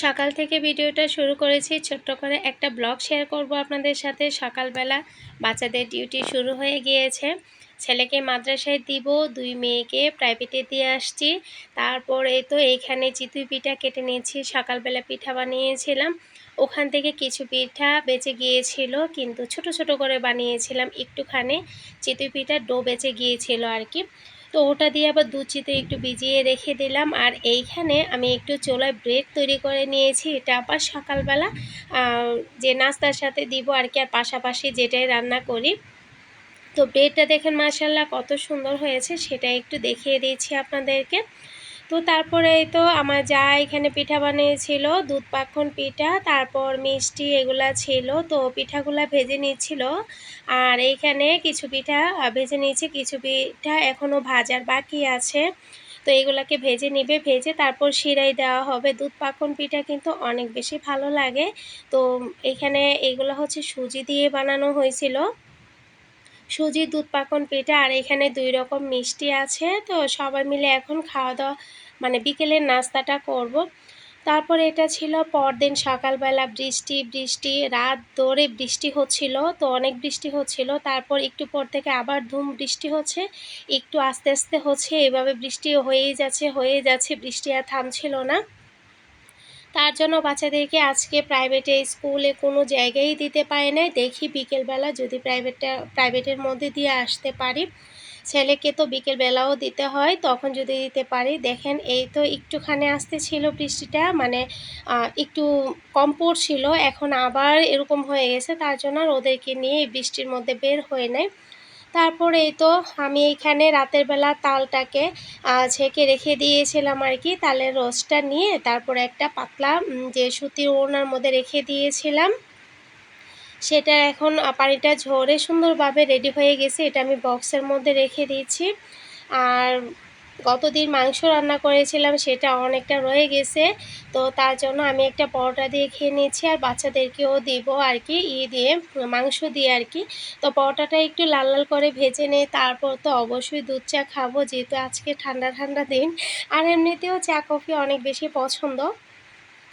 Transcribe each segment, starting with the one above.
সকাল থেকে ভিডিওটা শুরু করেছি। ছোট্ট করে একটা ব্লগ শেয়ার করব আপনাদের সাথে। সকালবেলা বাচ্চাদের ডিউটি শুরু হয়ে গিয়েছে। ছেলেকে মাদ্রাসায় দিব, দুই মেয়েকে প্রাইভেটে দিয়ে আসছি। তারপরে তো এইখানে চিতুই পিঠা কেটে নিয়েছি, সকালবেলা পিঠা বানিয়েছিলাম। ওখান থেকে কিছু পিঠা বেঁচে গিয়েছিল, কিন্তু ছোট ছোট করে বানিয়েছিলাম। একটুখানি চিতুই পিঠা ডো বেঁচে গিয়েছিল আর কি। তো ওটা দিয়ে আবার দুচিতে একটু ভিজিয়ে রেখে দিলাম। আর এইখানে আমি একটু চোলায় ব্রেড তৈরি করে নিয়েছি, এটা আবার সকালবেলা। যে নাস্তার সাথে দিব আর কি, আর পাশাপাশি যেটাই রান্না করি। তো ব্রেডটা দেখেন মাসাল্লাহ কত সুন্দর হয়েছে, সেটা একটু দেখিয়ে দিয়েছি আপনাদেরকে। তো তারপরে এই তো আমার যা এখানে পিঠা বানিয়েছিল, দুধ পাখন পিঠা, তারপর মিষ্টি এগুলা ছিল, তো পিঠাগুলা ভেজে নিচ্ছিল। আর এইখানে কিছু পিঠা ভেজে নিয়েছি, কিছু পিঠা এখনও ভাজার বাকি আছে। তো এগুলাকে ভেজে নিবে, ভেজে তারপর শিরাই দেওয়া হবে। দুধ পাখন পিঠা কিন্তু অনেক বেশি ভালো লাগে। তো এখানে এগুলো হচ্ছে সুজি দিয়ে বানানো হয়েছিল। সুজি, দুধ পাকন পিঠা আর এখানে দুই রকম মিষ্টি আছে। তো সবাই মিলে এখন খাওয়া দাওয়া মানে বিকেলের নাস্তাটা করব। তারপর এটা ছিল পরদিন সকালবেলা বৃষ্টি বৃষ্টি, রাত ধরে বৃষ্টি হচ্ছিল, তো অনেক বৃষ্টি হচ্ছিল। তারপর একটু পর থেকে আবার ধুম বৃষ্টি হচ্ছে, একটু আস্তে আস্তে হচ্ছে, এভাবে বৃষ্টি হয়েই যাচ্ছে হয়ে যাচ্ছে, বৃষ্টি আর থামছিল না। তার জন্য বাচ্চাদেরকে আজকে প্রাইভেটে স্কুলে কোনো জায়গায় দিতে পারে নাই। দেখি বিকেলবেলা যদি প্রাইভেটটা প্রাইভেটের মধ্যে দিয়ে আসতে পারি। ছেলেকে তো বিকেলবেলাও দিতে হয়, তখন যদি দিতে পারি। দেখেন, এই তো একটুখানে আসতে ছিল বৃষ্টিটা মানে একটু কম পড়ছিল, এখন আবার এরকম হয়ে গেছে, তার জন্য ওদেরকে নিয়ে বৃষ্টির মধ্যে বের হয়ে নেয় তারপরে এই তো আমি এইখানে রাতের বেলা তালটাকে ছেঁকে রেখে দিয়েছিলাম আর কি, তালের রসটা নিয়ে, তারপরে একটা পাতলা যে সুতির ওড়নার মধ্যে রেখে দিয়েছিলাম। সেটা এখন পানিটা ঝরে সুন্দরভাবে রেডি হয়ে গেছে, এটা আমি বক্সের মধ্যে রেখে দিয়েছি। আর গতদিন মাংস রান্না করেছিলাম, সেটা অনেকটা রয়ে গেছে। তো তার জন্য আমি একটা পরোটা দিয়ে খেয়ে নিয়েছি, আর বাচ্চাদেরকেও দিব আর কি, ই দিয়ে, মাংস দিয়ে আর কি। তো পরোটাটা একটু লাল লাল করে ভেজে নেই তারপর তো অবশ্যই দুধ চা খাব, যেহেতু আজকে ঠান্ডা ঠান্ডা দিন। আর এমনিতেও চা কফি অনেক বেশি পছন্দ।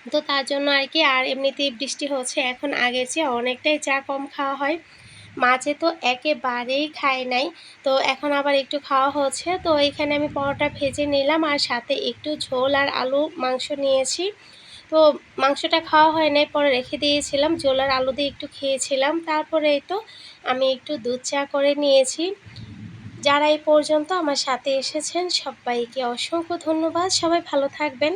তো তার জন্য আর কি, আর এমনিতেই বৃষ্টি হচ্ছে, এখন আগের চেয়ে অনেকটাই চা কম খাওয়া হয়। মাঝে তো একেবারেই খায় নাই, তো এখন আবার একটু খাওয়া হচ্ছে, তো এখানে আমি পরোটা ভেজে নিলাম আর সাথে একটু ঝোল আর আলু মাংস নিয়েছি। তো মাংসটা খাওয়া হয় নাই, পরে রেখে দিয়েছিলাম, ঝোল আর আলু দিয়ে একটু খেয়েছিলাম তারপরে তো আমি একটু দুধ চা করে নিয়েছি। যারা এই পর্যন্ত আমার সাথে এসেছেন, সবাইকে অসংখ্য ধন্যবাদ, সবাই ভালো থাকবেন।